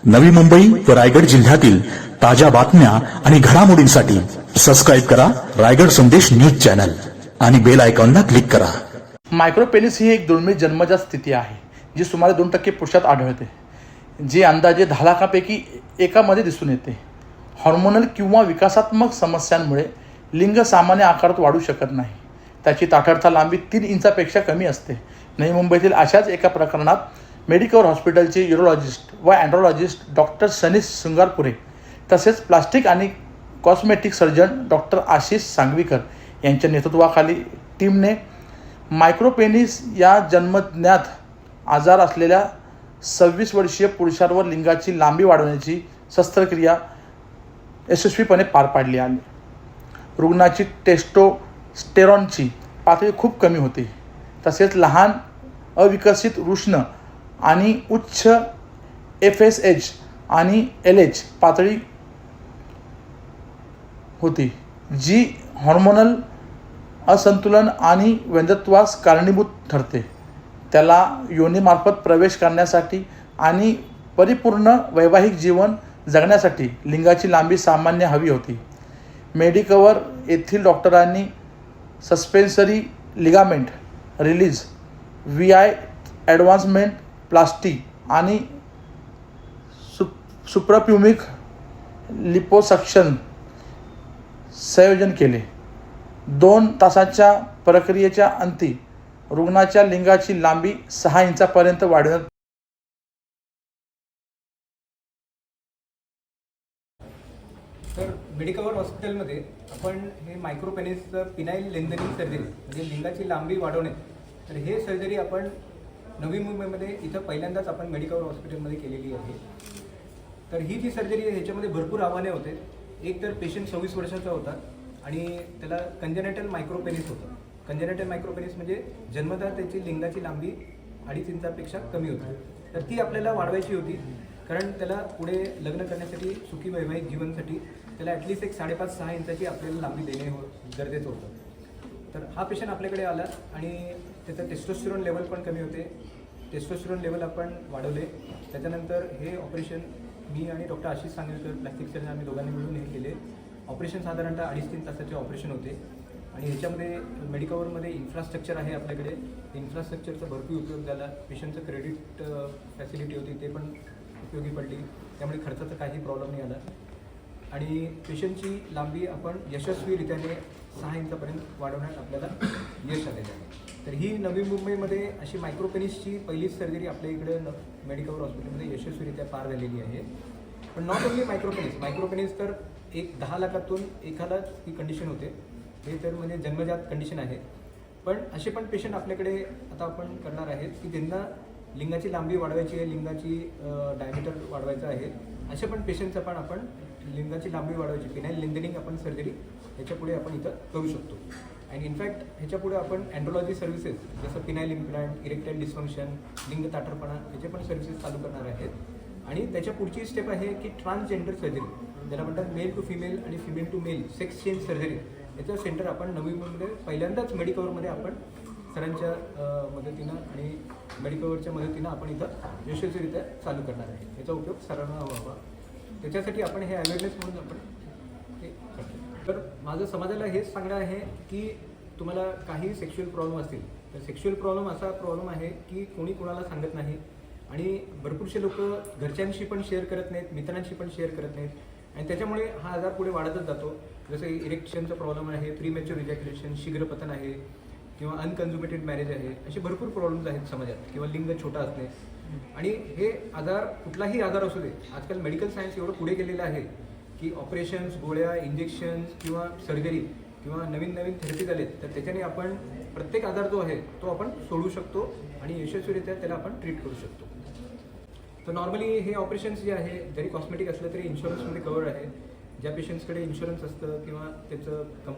नवी मुंबई व रायगड जिल्ह्यातील ताज्या बातम्या आणि घडामोडींसाठी सबस्क्राईब करा रायगड संदेश न्यूज चॅनल आणि बेल आयकॉनला क्लिक करा. मायक्रोपेनिस ही एक दुर्मिळ जन्मजात स्थिती आहे जी सुमारे दोन टक्के पुरुषात आढळते जी अंदाजे दहा लाखापैकी एकामध्ये दिसून येते. हॉर्मोनल किंवा विकासात्मक समस्यांमुळे लिंग सामान्य आकारात वाढू शकत नाही. त्याची ताठरता लांबी तीन इंचापेक्षा कमी असते. नवी मुंबईतील अशाच एका प्रकरणात मेडिकल हॉस्पिटलचे युरोलॉजिस्ट व अँड्रोलॉजिस्ट डॉक्टर सनीस शृंगारपुरे तसेच प्लास्टिक आणि cosmetic surgeon doctor Ashish Sangvikar यांच्या नेतृत्वाखाली टीमने मायक्रोपेनिस या जन्मज्ञात आजार असलेल्या सव्वीस वर्षीय पुरुषांवर लिंगाची लांबी वाढवण्याची शस्त्रक्रिया यशस्वीपणे पार पाडली आली रुग्णाची टेस्टोस्टेरॉनची पातळी खूप कमी होती. तसेच लहान अविकसित रुष्ण आणि उच्च एफ एस एच आणि एल एच पातळी होती जी हॉर्मोनल असंतुलन आणि व्यंजत्वास कारणीभूत ठरते. त्याला योनीमार्फत प्रवेश करण्यासाठी आणि परिपूर्ण वैवाहिक जीवन जगण्यासाठी लिंगाची लांबी सामान्य हवी होती. मेडिकवर येथील डॉक्टरांनी suspensory ligament release V Y advancement plastic आणि सु सुप्रप्युमिक लिपोसक्शन संयोजन केले. दोन तासाच्या प्रक्रियेच्या अंती रुग्णाच्या लिंगाची लांबी सहा इंचापर्यंत वाढवण्यात तर मेडिकवर हॉस्पिटलमध्ये आपण हे मायक्रोपेनिस पिनाईल लेंदनिंग सर्जरी म्हणजे लिंगाची लांबी वाढवणे तर हे सर्जरी आपण नवी मुंबईमध्ये इथं पहिल्यांदाच आपण मेडिकल हॉस्पिटलमध्ये केलेली आहे. तर ही जी सर्जरी आहे ह्याच्यामध्ये भरपूर आव्हाने होते. एक तर पेशंट सव्वीस वर्षाचा होता आणि त्याला कंजेनेटल मायक्रोपेनिस होतं. कंजेनेटल मायक्रोपेनिस म्हणजे जन्मतः त्याची लिंगाची लांबी अडीच इंचापेक्षा कमी होती. तर ती आपल्याला वाढवायची होती कारण त्याला पुढे लग्न करण्यासाठी सुखी वैवाहिक जीवनसाठी त्याला ॲटलिस्ट एक साडेपाच सहा इंचाची आपल्याला लांबी देणे हो गरजेचं होतं. तर हा पेशंट आपल्याकडे आला आणि त्याचं टेस्टोस्टिरॉन लेवल पण कमी होते. टेस्टोस्टेरॉन लेवल आपण वाढवले. त्याच्यानंतर हे ऑपरेशन मी आणि doctor Ashish Sangelkar plastic surgeon आम्ही दोघांनी मिळून हे केले. ऑपरेशन साधारणतः अडीच तीन तासाचे ऑपरेशन होते. आणि ह्याच्यामध्ये मेडिकवरमध्ये इन्फ्रास्ट्रक्चर आहे आपल्याकडे. इन्फ्रास्ट्रक्चरचा भरपूर उपयोग झाला. पेशंटचं क्रेडिट फॅसिलिटी होती ते पण उपयोगी पडली. त्यामुळे खर्चाचा काही प्रॉब्लेम नाही आला. आणि पेशंटची लांबी आपण यशस्वीरित्याने सहा इंचापर्यंत वाढवण्यात आपल्याला यश आलेलं आहे. तर ही नवी मुंबईमध्ये अशी मायक्रोपेनिसची पहिलीच सर्जरी आपल्या इकडे न मेडिकल हॉस्पिटलमध्ये यशस्वीरित्या पार झालेली आहे. पण नॉट ओन्ली मायक्रोपेनिस मायक्रोपेनिस तर एक दहा लाखातून एखादा ही कंडिशन होते. हे तर म्हणजे जन्मजात कंडिशन आहे. पण असे पण पेशंट आपल्याकडे आता आपण करणार आहेत की ज्यांना लिंगाची लांबी वाढवायची आहे लिंगाची डायमीटर वाढवायचं आहे असे पण पेशंटचं पण आपण लिंगाची लांबी वाढवायची. पिनाईल लेंदनिंग आपण सर्जरी याच्यापुढे आपण इथं करू शकतो. आणि इनफॅक्ट ह्याच्यापुढे आपण अँड्रोलॉजी सर्व्हिसेस जसं फिनाईल इम्प्लांट इरेक्टाईल डिस्फंक्शन लिंग ताटरपणा याचे पण सर्व्हिसेस चालू करणार आहेत. आणि त्याच्या पुढची स्टेप आहे की ट्रान्सजेंडर सर्जरी ज्याला म्हणतात मेल टू फिमेल आणि female to male sex change surgery याचं सेंटर आपण नवी मुंबईमध्ये पहिल्यांदाच मेडिकवरमध्ये आपण सरांच्या मदतीनं आणि मेडिकवरच्या मदतीनं आपण इथं यशस्वीरित्या चालू करणार आहे. याचा उपयोग सरांना व्हावा त्याच्यासाठी आपण हे अवेअरनेस म्हणून आपण हे करतो तर माझं समाजाला हेच सांगणं आहे की तुम्हाला काही सेक्शुअल प्रॉब्लेम असतील तर सेक्शुअल प्रॉब्लेम असा प्रॉब्लेम आहे की कोणी कोणाला सांगत नाही. आणि भरपूरसे लोक घरच्यांशी पण शेअर करत नाहीत मित्रांशी पण शेअर करत नाहीत. आणि त्याच्यामुळे हा आजार पुढे वाढतच जातो. जसं इरेक्शनचा प्रॉब्लेम आहे प्रीमॅच्युअर इजॅक्युलेशन शीघ्रपतन आहे किंवा अनकन्झ्युमेटेड मॅरेज आहे. असे भरपूर प्रॉब्लेम्स आहेत समाजात किंवा लिंग छोटा असणे. आणि हे आजार कुठलाही आजार असू दे आजकाल मेडिकल सायन्स एवढं पुढे गेलेलं आहे की ऑपरेशन्स गोळ्या इंजेक्शन्स किंवा सर्जरी किंवा नवीन नवीन थेरपीज आलेत तर त्याच्याने आपण प्रत्येक आजार जो आहे तो आपण सोडू शकतो आणि यशस्वीरित्या त्याला आपण ट्रीट करू शकतो. तर नॉर्मली हे ऑपरेशन्स जे आहे जरी कॉस्मेटिक असलं तरी इन्शुरन्समध्ये कवर आहे. ज्या पेशंट्सकडे इन्शुरन्स असतं किंवा त्याचं कंप